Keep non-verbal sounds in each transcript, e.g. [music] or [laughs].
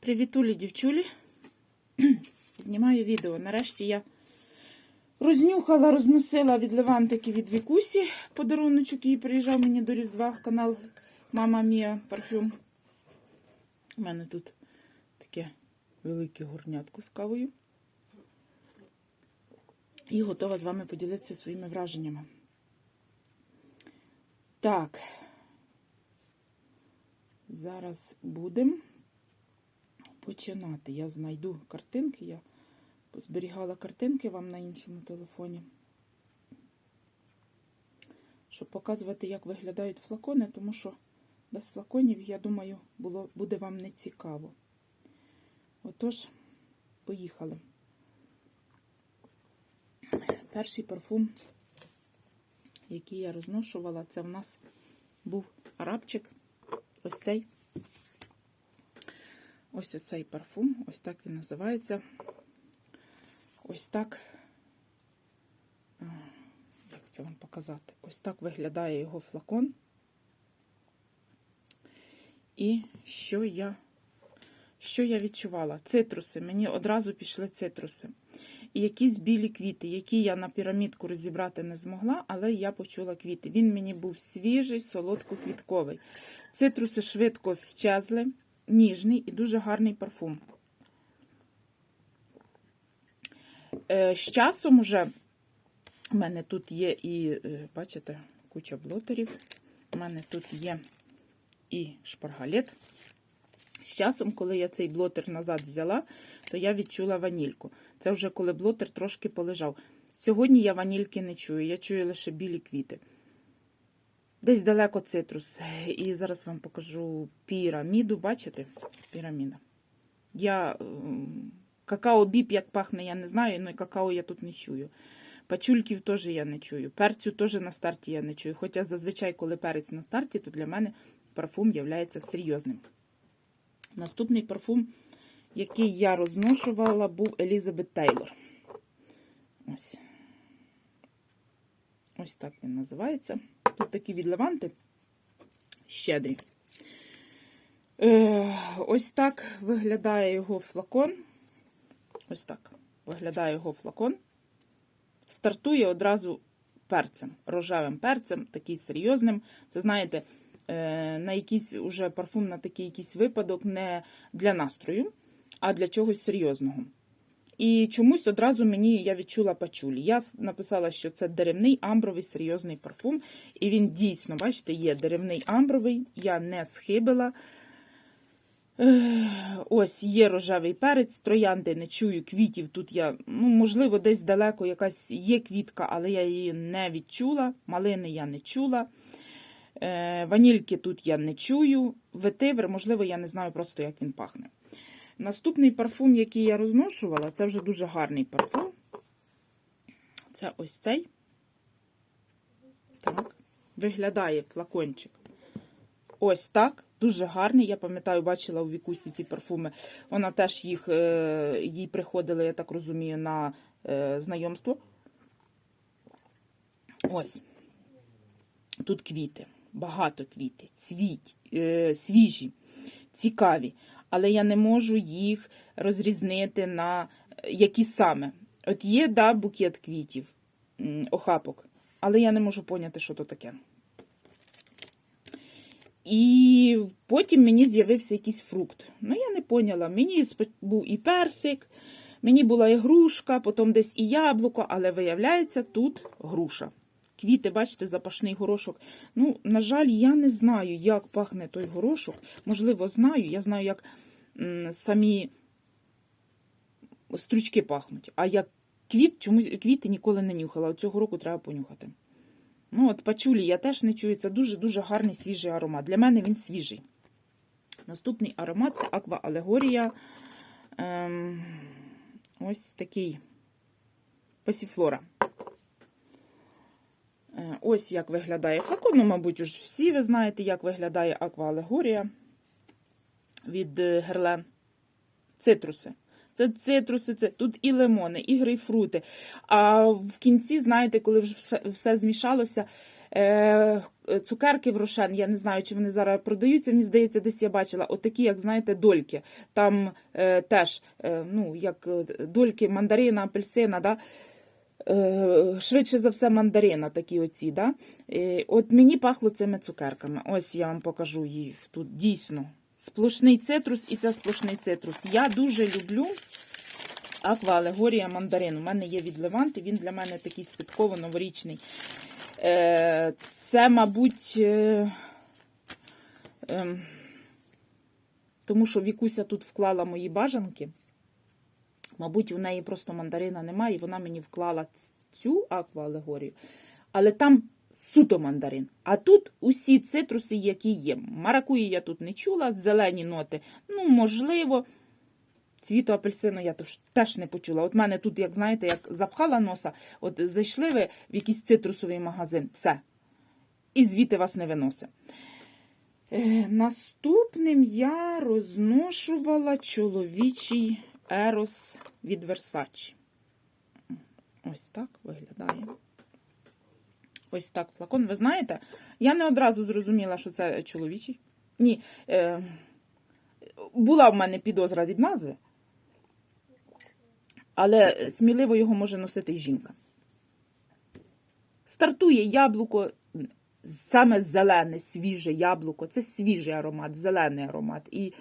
Привітулі, дівчулі. [clears throat] Знімаю відео. Нарешті я рознюхала, розносила від Левантики від Вікусі подаруночок, який приїжджав мені до Різдва канал Мама Мія парфюм. У мене тут таке велике горнятко з кавою. І готова з вами поділитися своїми враженнями. Так. Зараз будемо починати. Я знайду картинки. Я позберігала картинки вам на іншому телефоні. Щоб показувати, як виглядають флакони, тому що без флаконів, я думаю, було, буде вам не цікаво. Отож, поїхали. Перший парфум, який я розношувала, це в нас був арабчик. Ось цей. Ось оцей парфум, ось так він називається. Ось так, як це вам показати? Ось так виглядає його флакон. І що я, що я відчувала? Цитруси. Мені одразу пішли цитруси. І якісь білі квіти, які я на пірамідку розібрати не змогла, але я почула квіти. Він мені був свіжий, солодко-квітковий. Цитруси швидко щезли, ніжний і дуже гарний парфум. Е, З часом уже у мене тут є і, е, бачите, куча блотерів. У мене тут є і шпаргалет. З часом, коли я цей блотер назад взяла, то я відчула ванільку. Це вже коли блотер трошки полежав. Сьогодні я ванільки не чую, я чую лише білі квіти. Десь далеко цитрус. І зараз вам покажу піраміду. Бачите? Піраміда. Я какао біп, як пахне, я не знаю, але какао я тут не чую. Пачульків теж я не чую. Перцю теж на старті я не чую. Хоча зазвичай, коли перець на старті, то для мене парфум є серйозним. Наступний парфум, який я розношувала, був Елізабет Тейлор. Ось. Ось так він називається. Тут такі відливанти щедрі. Е, ось так виглядає його флакон. Ось так виглядає його флакон. Стартує одразу перцем, рожевим перцем, такий серйозним. Це, знаєте, е, на якийсь уже парфум на такий якийсь випадок не для настрою, а для чогось серйозного. І чомусь одразу мені я відчула пачулі. Я написала, що це деревний амбровий серйозний парфум. І він дійсно, бачите, є деревний амбровий, я не схибила. Ось є рожевий перець, троянди не чую квітів. Тут я, ну, можливо, десь далеко якась є квітка, але я її не відчула. Малини я не чула. Е, Ванільки тут я не чую. Ветивер, можливо, я не знаю просто, як він пахне. Наступний парфум, який я розношувала, це вже дуже гарний парфум. Це ось цей. Так. Виглядає флакончик. Ось так. Дуже гарний. Я пам'ятаю, бачила у Вікусі ці парфуми. Вона теж їх, е, їй приходили, я так розумію, на е, знайомство. Ось. Тут квіти. Багато квіти, цвіть, е, свіжі, цікаві але я не можу їх розрізнити на які саме. От є, да, букет квітів, охапок, але я не можу поняти, що то таке. І потім мені з'явився якийсь фрукт. Ну, я не поняла. Мені був і персик, мені була і грушка, потім десь і яблуко, але виявляється, тут груша. Квіти, бачите, запашний горошок. Ну, на жаль, я не знаю, як пахне той горошок. Можливо, знаю. Я знаю, як самі стручки пахнуть. А як квіт, чомусь квіти ніколи не нюхала. Цього року треба понюхати. Ну, от пачулі я теж не чую. Це дуже-дуже гарний свіжий аромат. Для мене він свіжий. Наступний аромат це Аква Алегорія. Ем, ось такий пасіфлора. Ось як виглядає флакон. Ну, мабуть, уж всі ви знаєте, як виглядає Аква Алегорія від е, Герлен. Цитруси. Це цитруси, це тут і лимони, і грейпфрути. А в кінці, знаєте, коли вже все, все змішалося, Е, цукерки в Рошен, я не знаю, чи вони зараз продаються. Мені здається, десь я бачила отакі, як знаєте, дольки. Там е, теж, е, ну, як е, дольки мандарина, апельсина, да? Е, швидше за все, мандарина, такі оці. Да? Е, от мені пахло цими цукерками. Ось я вам покажу їх тут дійсно. Сплошний цитрус, і це сплошний цитрус. Я дуже люблю аква алегорія мандарин. У мене є від Леванти, він для мене такий святково-новорічний. Е, Це, мабуть, ем, тому що Вікуся тут вклала мої бажанки. Мабуть, у неї просто мандарина немає, і вона мені вклала цю аква алегорію. Але там суто мандарин. А тут усі цитруси, які є. Маракуї я тут не чула, зелені ноти, ну, можливо. Цвіту апельсину я теж не почула. От мене тут, як знаєте, як запхала носа, от зайшли ви в якийсь цитрусовий магазин, все. І звідти вас не виносить. Е, наступним я розношувала чоловічий ерос від Versace. Ось так виглядає. Ось так флакон. Ви знаєте, я не одразу зрозуміла, що це чоловічий. Ні. Е, була в мене підозра від назви, але сміливо його може носити жінка. Стартує яблуко, саме зелене, свіже яблуко. Це свіжий аромат, зелений аромат. І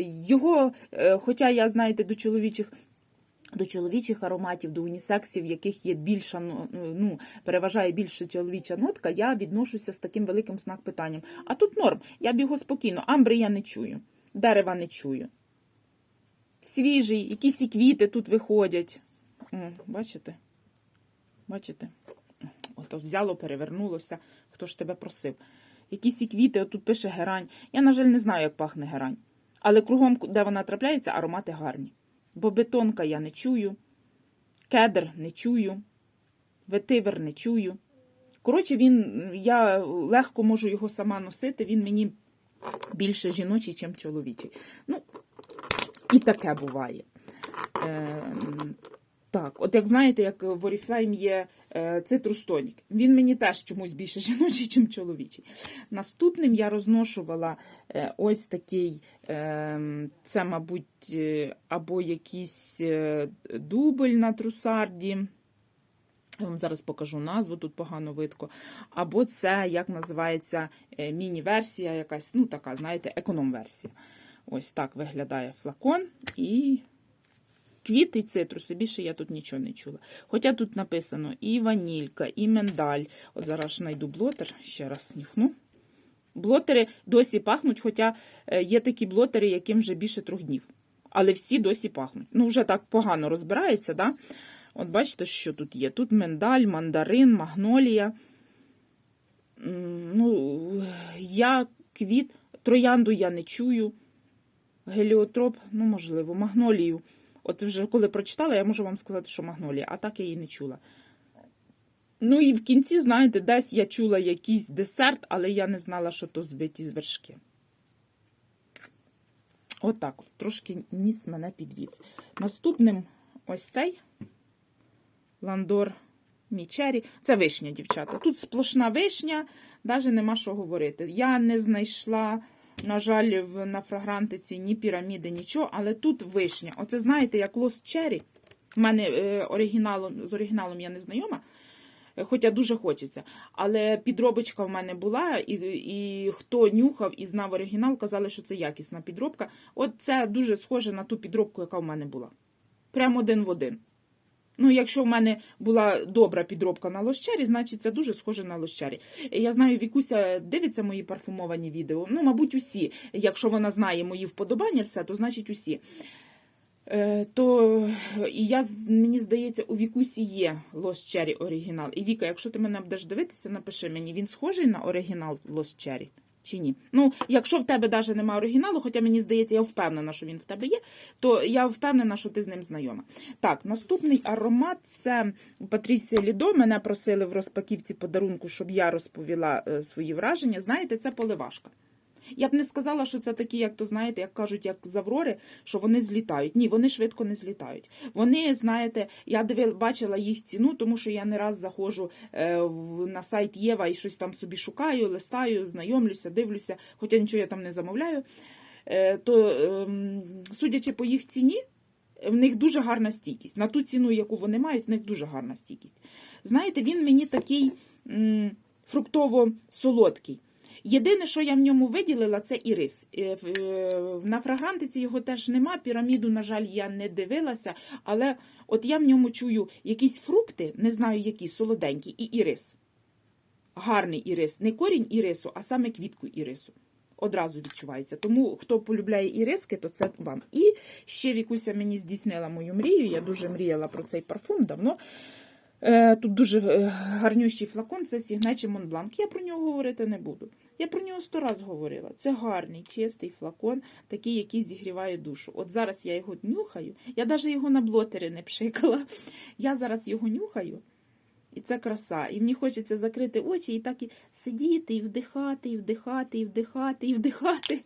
його, е, хоча я, знаєте, до чоловічих. До чоловічих ароматів, до унісексів, в яких є більша, ну, ну, переважає більше чоловіча нотка, я відношуся з таким великим знак питанням. А тут норм, я б його спокійно, амбри я не чую, дерева не чую. Свіжий, якісь і квіти тут виходять. О, бачите? Бачите? Ото взяло, перевернулося. Хто ж тебе просив? Якісь і квіти, отут пише герань. Я, на жаль, не знаю, як пахне герань. Але кругом, де вона трапляється, аромати гарні. Бо бетонка я не чую, кедр не чую, ветивер не чую. Коротше, він, я легко можу його сама носити, він мені більше жіночий, ніж чоловічий. Ну, і таке буває. Так, от як знаєте, як в Oriflame є е, цитрус тонік. Він мені теж чомусь більше [laughs] жіночий, ніж чоловічий. Наступним я розношувала е, ось такий, е, це, мабуть, е, або якийсь дубль на трусарді. Я вам зараз покажу назву, тут погано видко. Або це, як називається, міні-версія, якась, ну така, знаєте, економ-версія. Ось так виглядає флакон і квіти і цитруси. Більше я тут нічого не чула. Хоча тут написано і ванілька, і миндаль. От зараз знайду блотер, ще раз нюхну. Блотери досі пахнуть, хоча е, є такі блотери, яким вже більше трьох днів. Але всі досі пахнуть. Ну, вже так погано розбирається, да? От бачите, що тут є? Тут миндаль, мандарин, магнолія. Ну, я квіт, троянду я не чую. Геліотроп, ну, можливо, магнолію. От вже коли прочитала, я можу вам сказати, що магнолія, а так я її не чула. Ну і в кінці, знаєте, десь я чула якийсь десерт, але я не знала, що то збиті вершки. Отак, от, трошки ніс мене підвів. Наступним ось цей ландор Мічері. Це вишня, дівчата. Тут сплошна вишня, навіть нема що говорити. Я не знайшла. На жаль, на фрагрантиці ні піраміди, нічого, але тут вишня. Оце знаєте, як Lost Cherry. У мене е, оригіналом, з оригіналом я не знайома, е, хоча дуже хочеться. Але підробочка в мене була, і, і хто нюхав і знав оригінал, казали, що це якісна підробка. От це дуже схоже на ту підробку, яка в мене була. Прямо один в один. Ну, якщо в мене була добра підробка на лощері, значить це дуже схоже на лощері. Я знаю, Вікуся дивиться мої парфумовані відео. Ну, мабуть, усі. Якщо вона знає мої вподобання, все, то значить усі. Е, то і я мені здається, у Вікусі є Lost Cherry оригінал. І Віка, якщо ти мене будеш дивитися, напиши мені, він схожий на оригінал Lost Cherry чи ні? Ну, якщо в тебе навіть немає оригіналу, хоча мені здається, я впевнена, що він в тебе є, то я впевнена, що ти з ним знайома. Так, наступний аромат це Патрісія Лідо. Мене просили в розпаківці подарунку, щоб я розповіла е, свої враження. Знаєте, це поливашка. Я б не сказала, що це такі, як то знаєте, як кажуть, як з Аврори, що вони злітають. Ні, вони швидко не злітають. Вони, знаєте, я дивила, бачила їх ціну, тому що я не раз заходжу е, на сайт Єва і щось там собі шукаю, листаю, знайомлюся, дивлюся, хоча нічого я там не замовляю. Е, то, ем, судячи по їх ціні, в них дуже гарна стійкість. На ту ціну, яку вони мають, в них дуже гарна стійкість. Знаєте, він мені такий фруктово-солодкий. Єдине, що я в ньому виділила, це ірис. Е, е, На фрагрантиці його теж нема. Піраміду, на жаль, я не дивилася, але от я в ньому чую якісь фрукти, не знаю які, солоденькі, і ірис. Гарний ірис. Не корінь ірису, а саме квітку ірису. Одразу відчувається. Тому хто полюбляє іриски, то це вам. І ще Вікуся мені здійснила мою мрію. Я дуже мріяла про цей парфум давно. Е, Тут дуже е, гарнющий флакон, це Mont Blanc. Я про нього говорити не буду. Я про нього сто раз говорила. Це гарний, чистий флакон, такий, який зігріває душу. От зараз я його нюхаю. Я навіть його на блотери не пшикала. Я зараз його нюхаю. І це краса. І мені хочеться закрити очі і так і сидіти, і вдихати, і вдихати, і вдихати, і вдихати.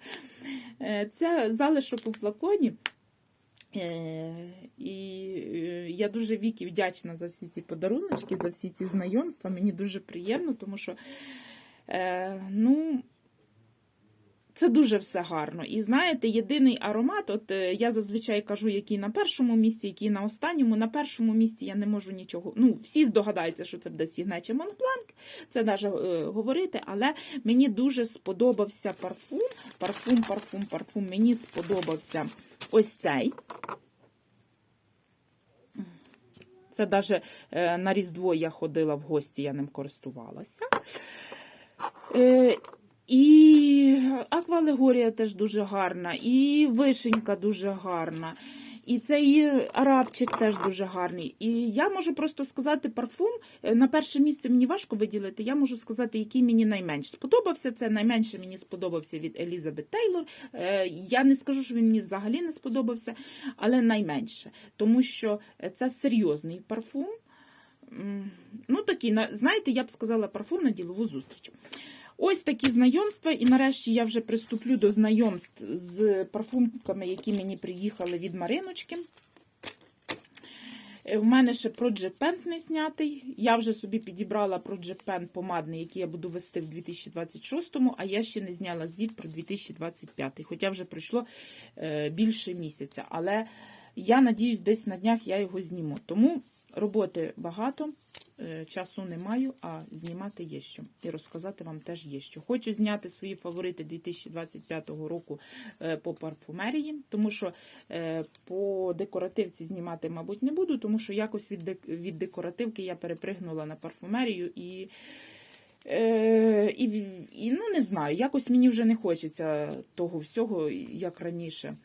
Е, Це залишок у флаконі. Е, І е, я дуже Вікі вдячна за всі ці подаруночки, за всі ці знайомства. Мені дуже приємно, тому що е, ну, це дуже все гарно. І знаєте, єдиний аромат, от я зазвичай кажу, який на першому місці, який на останньому. На першому місці я не можу нічого. Ну, всі здогадаються, що це буде Mont Blanc, це навіть е, говорити, але мені дуже сподобався парфум. Парфум, парфум, парфум. Мені сподобався ось цей. Це навіть на Різдво я ходила в гості, я ним користувалася. Е, І аквалегорія теж дуже гарна, і вишенька дуже гарна. І цей арабчик теж дуже гарний. І я можу просто сказати парфум. е, На перше місце мені важко виділити. Я можу сказати, який мені найменш сподобався. Це найменше мені сподобався від Елізабет Тейлор. Е, Я не скажу, що він мені взагалі не сподобався, але найменше. Тому що е, це серйозний парфум. Ну, такий, знаєте, я б сказала парфум на ділову зустріч. Ось такі знайомства, і нарешті я вже приступлю до знайомств з парфумками, які мені приїхали від Мариночки. Е, В мене ще Project Pen не знятий. Я вже собі підібрала Project Pen помадний, який я буду вести в 2026-му, а я ще не зняла звіт про 2025, хоча вже пройшло е, більше місяця. Але я надіюсь, десь на днях я його зніму. Тому роботи багато, е, часу не маю, а знімати є що. І розказати вам теж є що. Хочу зняти свої фаворити 2025 року е, по парфумерії, тому що е, по декоративці знімати, мабуть, не буду, тому що якось від декоративки я перепригнула на парфумерію і. Е, і, і ну не знаю, якось мені вже не хочеться того всього, як раніше.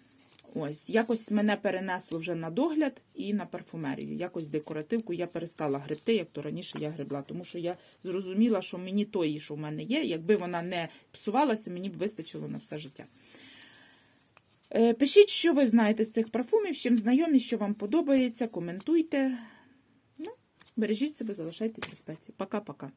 Ось, якось мене перенесло вже на догляд і на парфумерію. Якось декоративку я перестала гребти, як то раніше я гребла. Тому що я зрозуміла, що мені тої, що в мене є, якби вона не псувалася, мені б вистачило на все життя. Е, Пишіть, що ви знаєте з цих парфумів, з чим знайомі, що вам подобається, коментуйте. Ну, бережіть себе, залишайтесь в безпеці. Пока-пока.